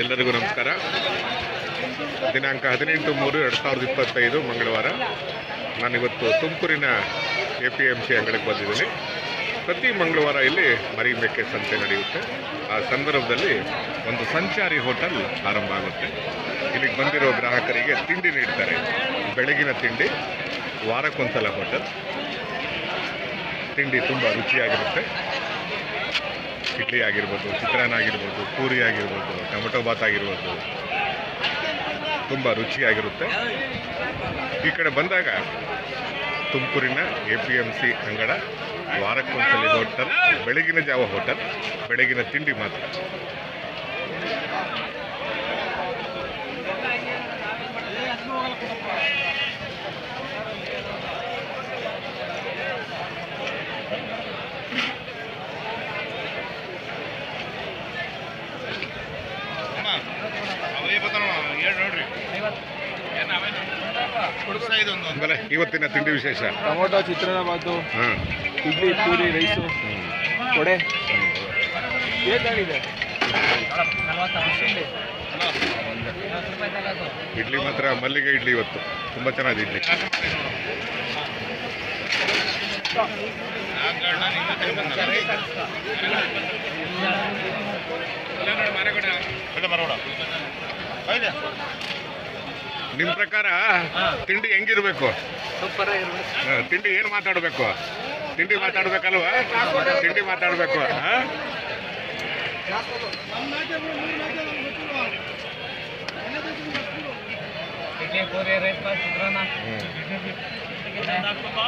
ಎಲ್ಲರಿಗೂ ನಮಸ್ಕಾರ. ದಿನಾಂಕ ಹದಿನೆಂಟು ಮೂರು ಎರಡು ಸಾವಿರದ ಇಪ್ಪತ್ತೈದು ಮಂಗಳವಾರ. ನಾನಿವತ್ತು ತುಮಕೂರಿನ ಎ ಪಿ ಎಂ ಸಿ ಅಂಗಡಿಗೆ ಬಂದಿದ್ದೀನಿ. ಪ್ರತಿ ಮಂಗಳವಾರ ಇಲ್ಲಿ ಮರಿ ಮೇಕೆ ಸಂತೆ ನಡೆಯುತ್ತೆ. ಆ ಸಂದರ್ಭದಲ್ಲಿ ಒಂದು ಸಂಚಾರಿ ಹೋಟೆಲ್ ಆರಂಭ ಆಗುತ್ತೆ. ಇಲ್ಲಿಗೆ ಬಂದಿರೋ ಗ್ರಾಹಕರಿಗೆ ತಿಂಡಿ ನೀಡ್ತಾರೆ. ಬೆಳಗಿನ ತಿಂಡಿ, ವಾರಕ್ಕೊಂದ್ಸಲ ಹೋಟೆಲ್. ತಿಂಡಿ ತುಂಬ ರುಚಿಯಾಗಿರುತ್ತೆ. ಇಡ್ಲಿ ಆಗಿರ್ಬೋದು, ಚಿತ್ರಾನ್ನ ಆಗಿರ್ಬೋದು, ಪೂರಿ ಆಗಿರ್ಬೋದು, ಟೊಮೆಟೊ ಬಾತ್ ಆಗಿರ್ಬೋದು, ತುಂಬ ರುಚಿಯಾಗಿರುತ್ತೆ. ಈ ಕಡೆ ಬಂದಾಗ ತುಮಕೂರಿನ ಎ ಪಿ ಎಂ ಸಿ ಅಂಗಡ, ವಾರಕ್ಕೊಂದ್ಸಲಿ ಹೋಟೆಲ್ ಬೆಳಗಿನ ಜಾವ ಹೋಟೆಲ್ ಬೆಳಗಿನ ತಿಂಡಿ ಮಾತ್ರ. ಆಮೇಲೆ ಇವತ್ತಿನ ತಿಂಡಿ ವಿಶೇಷ? ಟೊಮೊಟೊ ಚಿತ್ರಾನ್ನ ಬಾತು ಹಾಂ ಇಡ್ಲಿ ಪೂರಿ ರೈಸು ವಡೆ. ಏನಾಗಿದೆ? ಇಡ್ಲಿ ಮಾತ್ರ ಮಲ್ಲಿಗೆ ಇಡ್ಲಿ ಇವತ್ತು. ತುಂಬ ಚೆನ್ನಾಗಿದೆ ಇಡ್ಲಿ. ನಿಮ್ಮ ಪ್ರಕಾರ ತಿಂಡಿ ಹೆಂಗಿರ್ಬೇಕು? ತಿಂಡಿ ಏನು ಮಾತಾಡಬೇಕು? ತಿಂಡಿ ಮಾತಾಡ್ಬೇಕಲ್ವಾ? ತಿಂಡಿ ಮಾತಾಡಬೇಕು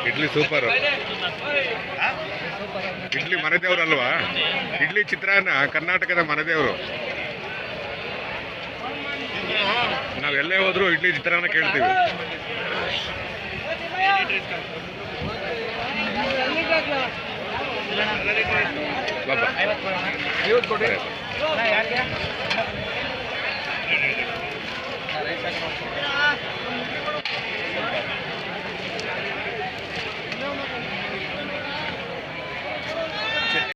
ಇಡ್ಲಿ ಸೂಪರ್. ಇಡ್ಲಿ ಮನೆದೇವ್ರಲ್ವಾ? ಇಡ್ಲಿ ಚಿತ್ರಾನ್ನ ಕರ್ನಾಟಕದ ಮನೆದೇವರು. ಎಲ್ಲೇ ಹೋದ್ರೂ ಇಡ್ಲಿ ಚಿತ್ರಾನ್ನ ಕೇಳ್ತೀವಿ. ಬಾಬಾ